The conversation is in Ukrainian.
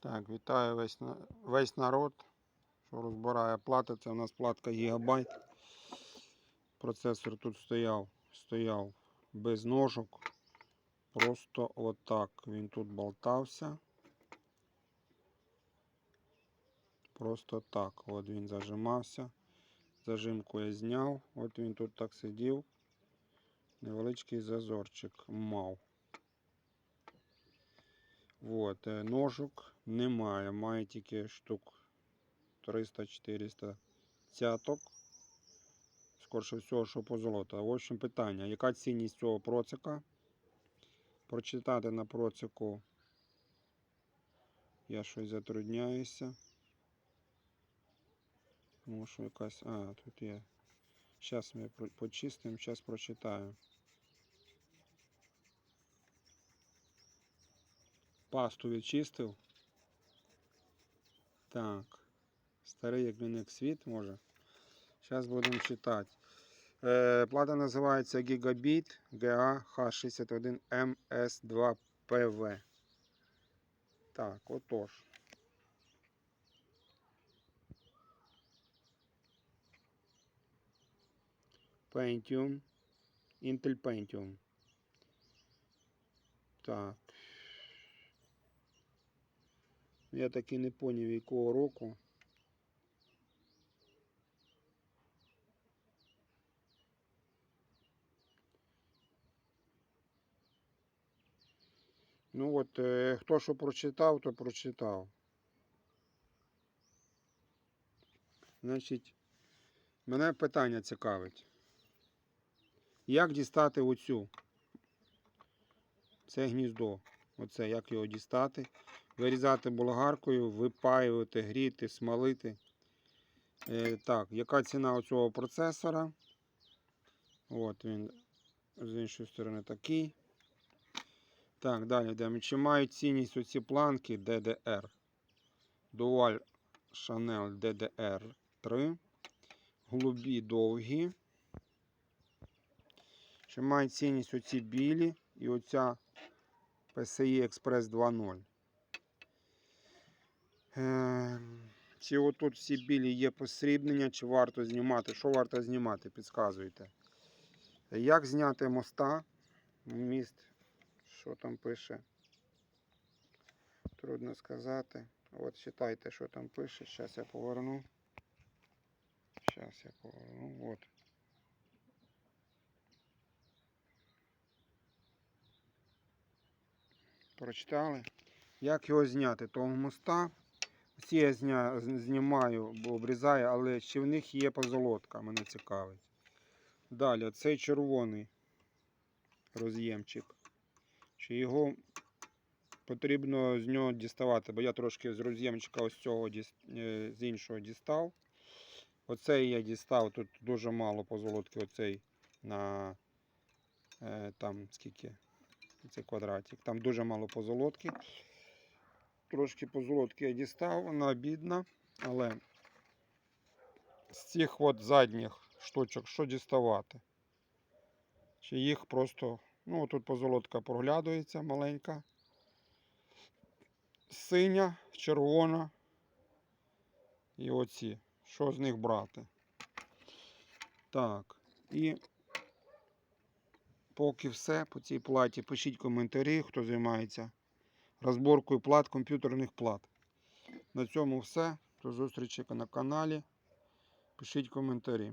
Так, вітаю весь, весь народ, що розбирає плати. Це у нас платка Гігабайт. Процесор тут стояв, стояв без ножок. Просто отак він тут болтався. Просто так. От він зажимався. Зажимку я зняв. От він тут так сидів. Невеличкий зазорчик мав. Вот, е, ножок немає, має тільки штук 300-400 цяток. Скорше всього, що позолота. В общем, питання, яка цінність цього процика? Прочитати на процику я щось затрудняюся. Може якась. А, тут є. Зараз ми почистимо, зараз прочитаю. Пасту відчистив. Так. Старий як він світ може. Зараз будемо читати. Е, плата називається Gigabit GA H61MS2PV. Так, отож. Pentium. Intel Pentium. Так. Я таки не поняв, якого року. Ну от, е, хто що прочитав, то прочитав. Значить, мене питання цікавить. Як дістати оцю? Це гніздо. Оце, як його дістати? Вирізати болгаркою, випаювати, гріти, смалити. Е, так, яка ціна оцього процесора? От він з іншої сторони такий. Так, далі йдемо. Чи мають цінність оці планки DDR? Dual Channel DDR 3. Голубі довгі. Чи мають цінність оці білі і оця PCI Express 2.0? Чи отут всі білі є посрібнення, чи варто знімати? Що варто знімати? Підказуйте. Як зняти моста? Міст. Що там пише? Трудно сказати. От читайте, що там пише. Зараз я поверну. Зараз я поверну. От. Прочитали. Як його зняти? Того моста. Всі я зня... знімаю, бо обрізаю, але чи в них є позолотка, мене цікавить. Далі, цей червоний роз'ємчик. Чи його потрібно з нього діставати, бо я трошки з роз'ємчика ось цього е, з іншого дістав. Оцей я дістав, тут дуже мало позолотки, оцей на е, там скільки цей квадратик. Там дуже мало позолотки. Трошки позолотки я дістав, вона бідна, але з цих от задніх штучок що діставати? Чи їх просто, ну тут позолотка проглядується маленька. Синя, червона і оці. Що з них брати? Так, і поки все по цій платі. Пишіть коментарі, хто займається розборкою плат, комп'ютерних плат. На цьому все. До зустрічі на каналі. Пишіть коментарі.